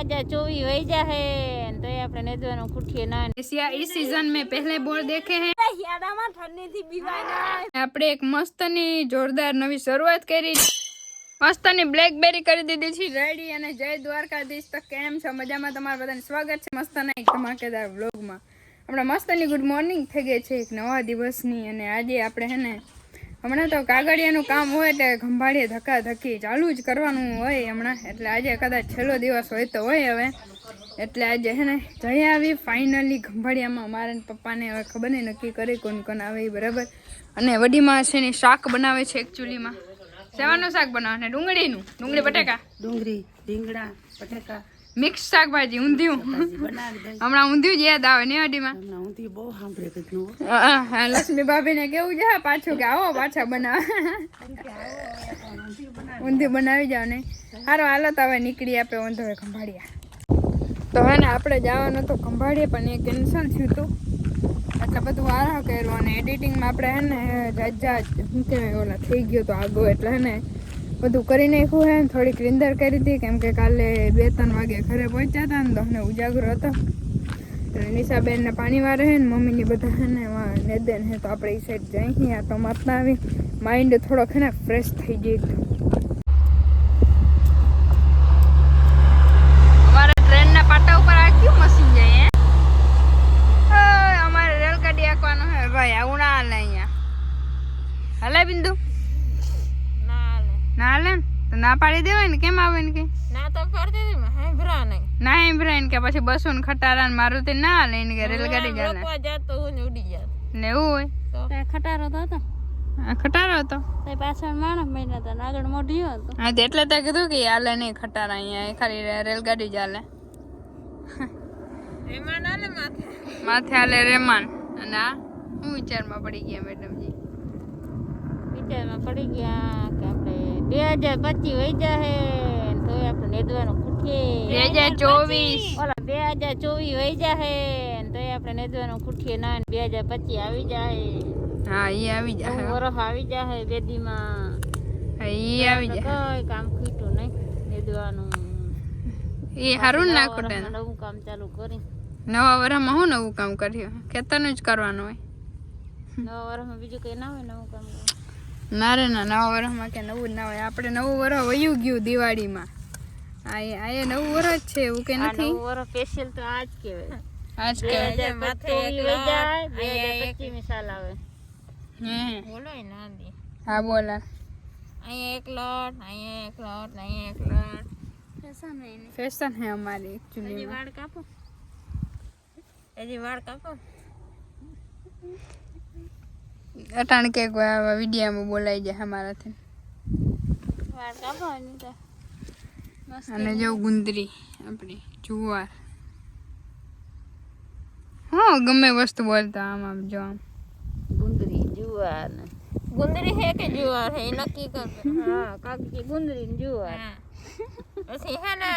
હજાર ચોવીસ વહી જાહે ને તોય આપણે નેદવાનું ખૂટીએ ના एशिया इस सीजन में पहले बोल देखे हैं શિયાળામાં ઠંડીથી બીવાય આપણે એક મસ્તની જોરદાર નવી શરૂઆત કરી મસ્તની બ્લેકબેરી કરી દીધી છે રેડી અને જય દ્વારકાધીશ તો કેમ છો મજામાં તમારું બધાને સ્વાગત છે મસ્તના એક ધમાકેદાર વ્લોગમાં આપણે મસ્તની ગુડ મોર્નિંગ થઈ ગઈ છે એક નવા દિવસની અને આજે આપણે હે ને હમણાં તો કાગળિયાનું કામ હોય એટલે ખંભાળીએ ધક્કા ધક્કી ચાલુ જ કરવાનું હોય હમણાં. એટલે આજે કદાચ છેલ્લો દિવસ હોય તો હોય હવે. એટલે આજે હે ને, જઈ આવી ફાઇનલી ખંભાળિયામાં. મારા પપ્પાને હવે ખબર નહીં નક્કી કરી કોણ કોણ આવે એ બરાબર. અને વડીમાં છે ને શાક બનાવે છે એકચ્યુલીમાં સેવાનું શાક બનાવે ને ડુંગળીનું? ડુંગળી, બટેકા? ડુંગળી, રીંગણા, બટેકા. મિક્સ શાકભાજી ઊંધિયું. હમણાં ઊંધિયું જ યાદ આવે ને અડીમાં લક્ષ્મી ભાભી હા ભાભીને કેવું છે પાછું કે આવો પાછા બનાવ. ઊંધિયું બનાવી જાવ ને. સારું હાલો તો હવે નીકળી આપે ઊંધો હવે ખંભાળિયા. તો હે ને આપણે જવાનું તો ખંભાળીએ પણ એ કેન્સલ થયું હતું. એટલે બધું વારા કર્યું અને એડિટિંગમાં આપણે હે ને જાત શું કહેવાય ઓલા થઈ ગયો તો આગો. એટલે હે ને બધું કરી નાખ્યું હે થોડીક રીંદર કરી હતી, કેમ કે કાલે બે ત્રણ વાગે ઘરે પહોંચ્યા હતા ને તો મને ઉજાગરો હતો. એટલે નિશાબેનને પાણી વારે હે ને મમ્મીની બધા હે ને નેદેન હે તો આપણે એ સાઈડ જઈ આ તો માતના આવી. માઇન્ડ થોડોક હે ફ્રેશ થઈ જાય તો અમારે ટ્રેનના પાટા ઉપર આ કયું મશીન જાય હે ઓય, અમારે રેલગાડી આંકવાનું હે ભાઈ આવું ના હાલે અહીંયા હાલે બિંદુ ના હાલે. ના હાલે ને તો ના પાડી દેવાય ને? કેમ આવે ને કે? ના તો કરી દીધી મેં સાંભળ્યા નહીં ના એમ ને કે પછી બસો ને ખટારા ને મારુતિ ના હાલે ને કે રેલગાડી જાય હાલે જાતો હું ઉડી જાત ને એવું હોય? તો? ખટારો તો હતો. ખટારો હતો? તે પાછળ માણસ મહિના હતા આગળ મોઢિયો હતો. હા તે એટલે તે કીધું કે હાલે નહીં ખટારા અહીંયા. એ ખાલી રે- રેલગાડી જ હાલે. એમાં ના માથે? માથે હાલે રેમાન. અને આ હું વિચારમાં પડી ગયા મેડમજી? વિચારમાં પડી ગયા કે આપણે બે હજાર પચીસ વહી ને તોય આપણે નેદવાનું ખૂટીએ બે હજાર ચોવીસ. ઓલા બે હજાર ચોવીસ વહી ને તોય આપણે નેદવાનું ખૂટીએ ના બે હજાર પચીસ આવી જાય હા એ આવી જાય વરફ આવી જાહે બેદીમાં. હા એ આવી જાય કઈ કામ ખૂટ્યું નહીં નેદવાનું. એ હારું ને નવું કામ ચાલુ કરી. નવા વર્ષમાં હું નવું કામ કર્યું? ખેતરનું જ કરવાનું હોય. નવા વર્ષમાં બીજું કઈ ના હોય નવું કામ ના રે ના નવા વર્ષમાં કે નવું જ ના હોય. આપણે નવું વર્ષ વયું ગયું દિવાળીમાં. આ એ આ નવું વર્ષ છે એવું કે આ નથી? નવું વરસ સ્પેશિયલ તો આ જ કહેવાય. આજ જ કહેવાય. માથે એક જાય બે પચીસ મિસાલ આવે. હે. બોલો ના દે. હા બોલા. અહીંયા એક લોટ અહીંયા એક લોટ અહીંયા એક લોટ. ફેશન હે અમારી હજી એકચ્યુઅલી વાળ કાપો. એજી વાળ કાપો. અટાણ કે વિડીયામાં બોલાઈ જાય અમારાથી. અને જો ગુંદરી આપણી જુવાર. હા ગમે વસ્તુ બોલતા આમ આમ જો આમ. ગુંદરી જુવાર ગુંદરી હે કે જુવાર હે? એ નક્કી કર. હા કાકી ગુંદરી ને જુવાર. પછી હે ને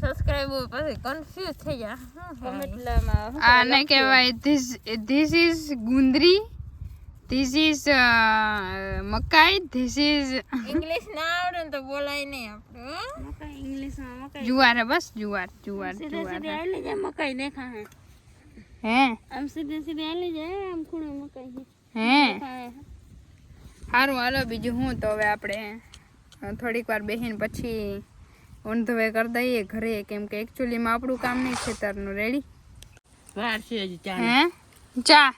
સબસ્ક્રાઇબર પછી કન્ફ્યુઝ થઈ જાય. કમેન્ટમાં આને કહેવાય? ધીસ ધીસ ઇઝ ગુંદરી ધીસ ઇઝ મકાઈ ધીસ ઇઝ ઇંગ્લિશ ના આવડે ને તો બોલાય નહીં આપણે મકાઈ ઇંગ્લિશમાં મકાઈ જુવાર હે બસ જુવાર જુવાર જુવાર સીધે આલી જાય મકાઈ દેખા હે? હે આમ સીધે સીધે આલી જાય આમ ખૂણે મકાઈ હે હે? સારું હાલો બીજું હું તો હવે આપણે થોડીક વાર બેહીને પછી ઓન વે કરી દઈએ ઘરે કેમ કે એકચ્યુઅલીમાં આપણું કામ નહીં ખેતરનું. રેડી વાર છે હજી ચા હે? ચા?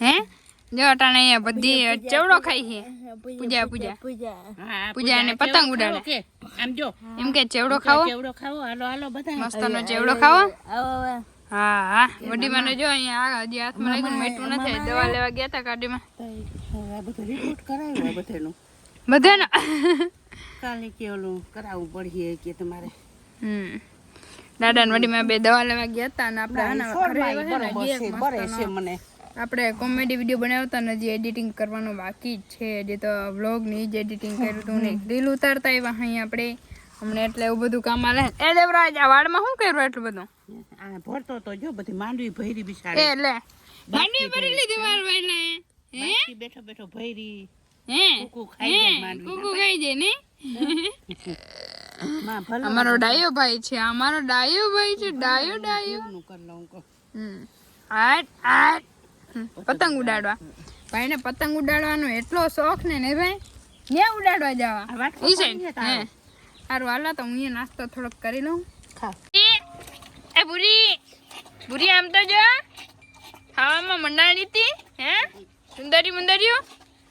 હે? જો અટાણે અહીંયા બધી ચવડો ખાઈ છે? પૂજા પૂજા પૂજા અને પતંગ ઉડાડે. આમ જો. એમ કે ચેવડો ખાવો? ચેવડો ખાવો? હાલો હાલો બધા મસ્તનો ચેવડો ખાવો? હા હા. હા વડીમાને જો અહીંયા હજી હાથમાં લાગ્યું મેટું નથી. દવા લેવા ગયા હતા ગાડીમાં. બધાનું? બધાને? કાલે કે ઓલું કરાવવું પડશે કે તમારે? હમ. દાદા ને વડીમાં બે દવા લેવા ગયા હતા અને આપણે આના ને, બરે છે મને. આપણે કોમેડી વીડિયો બનાવતા ને હજી એડિટિંગ કરવાનું બાકી જ છે. હજી તો વ્લોગની જ એડિટિંગ કર્યું હતું ને રીલ ઉતારતા એવા અહીં આપણે. હમણાં એટલે એવું બધું કામ આલે એ દેવરાજ આ વાળમાં શું કર્યું એટલું બધું? ભરતો તો જો બધી માંડવી ભૈરી એ બિસાડી લે માંડવી ભરી લીધી ભાઈ હે? બેઠો બેઠો ભૈરી. હે? કૂકુ ખાઈ જાય માંડવી કુકુ ખાઈ જાય ને? અમારો ડાયો ભાઈ છે. અમારો ડાયો ભાઈ છે. ડાયો ડાયો. નું કર લઉં કો હમ. આટ આટ. પતંગ ઉડાડવા. ભાઈને પતંગ ઉડાડવાનો એટલો શોખ ને ને ભાઈ ક્યાં ઉડાડવા જવા. ઈ છે. હે. સારું હાલો તો હું નાસ્તો થોડોક કરી લઉં. એ ભૂરી બુરી આમ તો જો ખાવામાં મંડાણી હતી હે? સુંદરી મુંદરીઓ.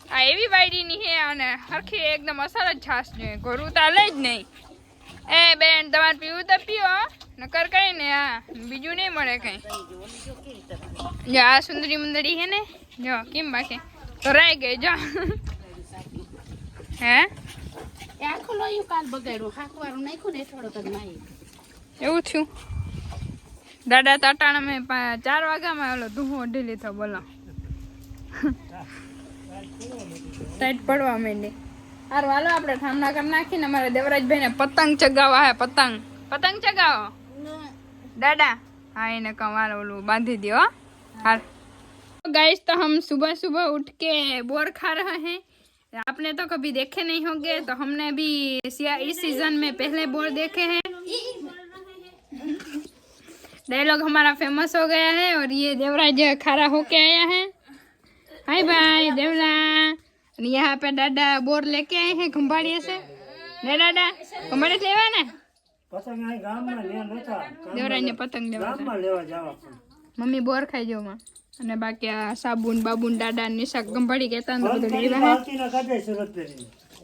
આ એવી વાયડીની હે અને હરખી એકદમ અસર જ છાસ જોઈએ ઘોરું તો હાલે જ નહીં. એ બેન તમારે પીવું તો પીઓ. નકર કઈ ને આ બીજું નહીં મળે કઈ. જો, આ સુંદરી મુંદરી હે ને, જો, કેમ બાકી? તો રાઈ ગઈ, જો. હે? આખું ને એવું થયું દાદા તાટાણા મેં ચાર વાગ્યામાં ઓલો ધૂહો અઢી લીધો, બોલો. ટાઈટ પડવા માંડી. હારું, હાલો, આપણે કરી નાખીને અમારે દેવરાજભાઈને પતંગ ચગાવવા હે, પતંગ. પતંગ ચગાવો. दादा हाँ इन्हें कमाल वो बांधी दियो हाँ गाइस तो हम सुबह सुबह उठ के बोर खा रहे हैं आपने तो कभी देखे नहीं होंगे तो हमने भी इस सीज़न में पहले बोर देखे हैं डायलॉग हमारा फ़ेमस हो गया है और ये देवराज खारा होके आया है हाय भाई देवरा यहाँ पे दादा बोर लेके आए हैं खंभाड़िया से नहीं दादा खंभाड़िया से लेवा ना પતંગ અહીં ગામમાં પતંગ લેવા ગામમાં લેવા જવા મમ્મી બોર ખાઈ જવું માં. અને બાકી આ સાબુન બાબુન દાદા નિશાક ગંભાડી કેતા ને બધું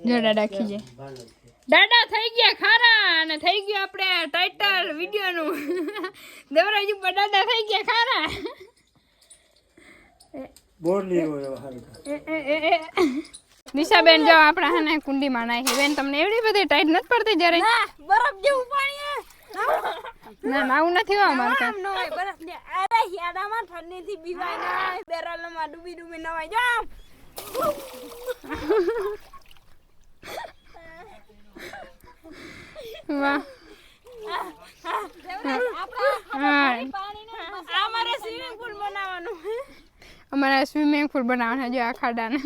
જો દાદા ખીજે દાદા થઈ ગયા ખારા અને થઈ ગયું આપણે ટાઇટલ વીડિયો નું દેવરાજ ઉપર દાદા થઈ ગયા ખારા. બોર લેવો એવો. નિશાબેન જો આપણા હે ને કુંડીમાં નાખી બેન તમને એવડી બધી ટાઈટ નથી પડતી જ્યારે? બરફ જેવું પાણી ના નાવું નથી હો અમારે કાંઈ. નો હોય બરફ ને અરે હિયાડામાં ઠંડી થી બીવાય ના બેરલમાં ડૂબી ડૂબી નવાય. જામ વાહ. હા આ સ્વિમિંગ પુલ બનાવવાનું. અમારે સ્વિમિંગ પુલ બનાવવાના જો આ ખાડાને.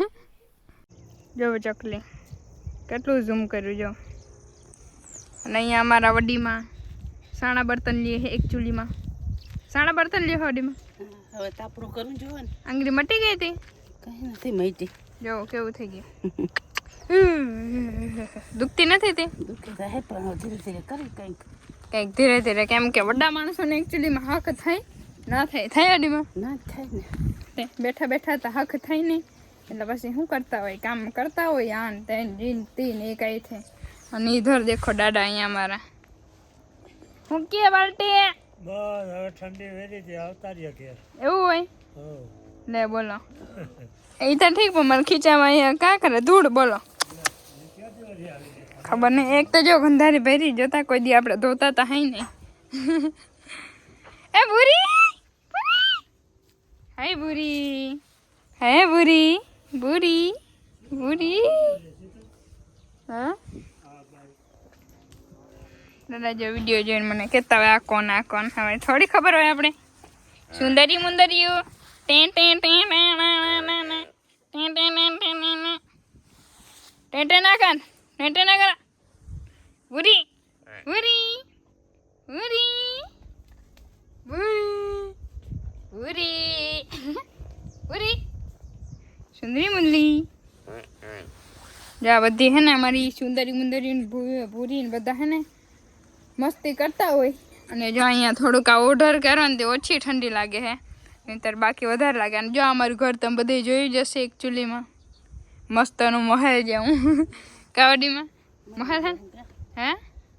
જો ચકલી. કેટલું ઝૂમ કર્યું જો. અને અહીંયા અમારા વડીમાં સાણા બર્તન લઈએ એક ચૂલીમાં. સાણા બર્તન છે વડીમાં. હવે તાપરું કરું જોવો આંગળી મટી ગઈ હતી? કઈ નથી મટી. જો કેવું થઈ ગયું. દુખતી નથી તે દુખે રહે પણ ધીરે ધીરે કરી કંઈક. કંઈક ધીરે ધીરે કેમ કે વડા માણસોને એકચ્યુઅલીમાં હક થાય? ના થાય. થાય અડીમાં ના થાય ને. બેઠા બેઠા તો હક થાય નહીં. એટલે પછી શું કરતા હોય? કામ કરતા હોય આન તેન જીન તીન એ કઈ છે અને ઇધર દેખો દાદા અહીંયા મારા. હું કે બાલટી? બસ હવે ઠંડી વેરી છે આવતા રહ્યા ઘેર એવું હોય? લે બોલો. એ તો ઠીક પણ મને ખીચામાં અહીંયા કા કરે? ધૂળ બોલો. ખબર નહીં એક તો જો ગંધારી ભરી જોતા કોઈ દી આપણે ધોતા તા હઈ નહીં. એ ભૂરી. હાય ભૂરી હે ભૂરી ભૂરી બુરી હા દાદા જો વીડિયો જોઈને મને કહેતા હોય આ કોણ આ કોણ હવે થોડી ખબર હોય આપણે સુંદરી મુંદરીઓ ten ten ten ten ten ten ten ten ten ten ના કર ટેન ટેન ના કર ઉરી ઉરી ઉરી ઉરી ઉરી ઉરી સુંદરી મુંદરી જો આ બધી હે ને અમારી સુંદરી મુંદરી ભૂરી ને બધા હે ને મસ્તી કરતા હોય. અને જો અહીંયા થોડુંક આ ઓઢર કરો ને તે ઓછી ઠંડી લાગે હે. નહીંતર બાકી વધારે લાગે. અને જો અમારું ઘર તમે બધે જોઈ જશે એક ચૂલીમાં મસ્તનું મહેલ જેવું કાવડીમાં? મહેલ હે હે?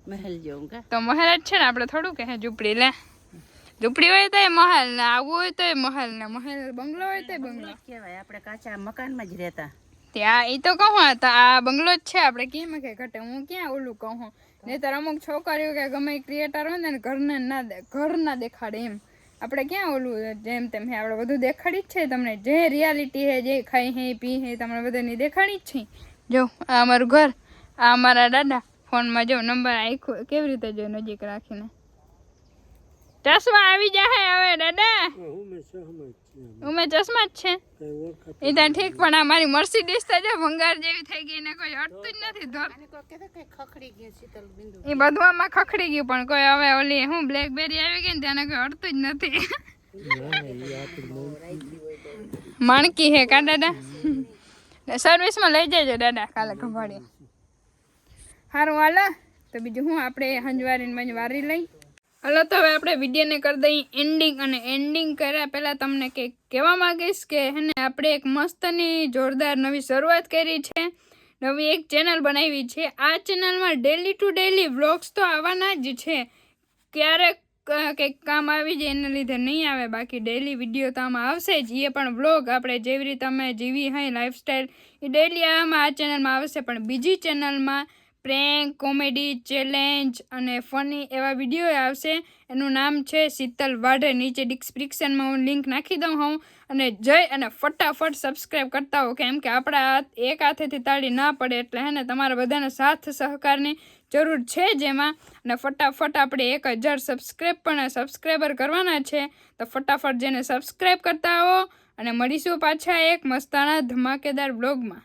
મહેલ જેવું તો મહેલ જ છે ને આપણે થોડું કે હે ઝૂંપડી? લે. ઝૂંપડી હોય તો મહેલ ને આવું હોય તો મહેલ ને. મહેલ બંગલો હોય તો બંગલો. કહેવાય. આપણે કાચા મકાનમાં જ રહેતા. ત્યાં એ તો કહું તો આ બંગલો જ છે આપણે. કેમ કે ઘટે, હું ક્યાં ઓલું કહું? નહીતર અમુક છોકરીઓ કે ગમે ક્રિએટર હોય ને ઘરને ના ઘર ના દેખાડે એમ. આપણે ક્યાં ઓલું જેમ તેમ હે, આપણે બધું દેખાડી જ છે તમને. જે રિયાલિટી હે, જે ખાઈ હે, પી હે, તમને બધાની દેખાડી જ છે. જો, આ અમારું ઘર, આ અમારા દાદા ફોનમાં જો નંબર આખું કેવી રીતે જો નજીક રાખીને? ચશ્મા આવી જાય હવે દાદા. હું મેં ઉમે ચશ્મા જ છે. એ ત્યાં ઠીક પણ આ મારી મરસી તો જો ભંગાર જેવી થઈ ગઈ ને કોઈ અડતું જ નથી ધોર એ બધવામાં ખખડી ગયું પણ કોઈ હવે ઓલી હું બ્લેકબેરી આવી ગઈ ને તેને કોઈ અડતું જ નથી. માણકી હે કા દાદા? સર્વિસમાં લઈ જજો દાદા કાલે ખંભાળી સારું હાલો. તો બીજું હું આપણે હંજવારીને મંજવારી લઈ. હાલો, તો હવે આપણે વિડીયોને કરી દઈએ એન્ડિંગ અને એન્ડિંગ કર્યા પહેલાં તમને કંઈક કહેવા માંગીશ કે હેને આપણે એક મસ્તની, જોરદાર નવી શરૂઆત કરી છે. નવી એક ચેનલ બનાવી છે. આ ચેનલમાં ડેલી ટુ ડેલી વ્લોગ્સ તો આવવાના જ છે. ક્યારેક કંઈક કામ આવી જાય એના લીધે નહીં આવે. બાકી ડેલી વીડિયો તો આમાં આવશે જ. એ પણ વ્લોગ આપણે જેવી રીતે અમે જીવી હોય લાઈફસ્ટાઈલ એ ડેલી આમાં આ ચેનલમાં આવશે. પણ બીજી ચેનલમાં પ્રેન્ક કોમેડી, ચેલેન્જ અને ફની એવા વીડિયો આવશે. એનું નામ છે શીતલ વાઢે. નીચે ડિસ્ક્રિપ્શનમાં હું લિંક નાખી દઉં હું. અને જઈ અને ફટાફટ સબસ્ક્રાઈબ કરતા હો, કેમ કે આપણા હાથ એક હાથેથી તાળી ના પડે એટલે હે ને તમારા બધાના સાથ સહકારની જરૂર છે જેમાં. અને ફટાફટ આપણે એક હજાર સબસ્ક્રાઈબ પણ સબસ્ક્રાઈબર કરવાના છે. તો ફટાફટ જેને સબસ્ક્રાઈબ કરતા હો. અને મળીશું પાછા એક મસ્તાના ધમાકેદાર બ્લોગમાં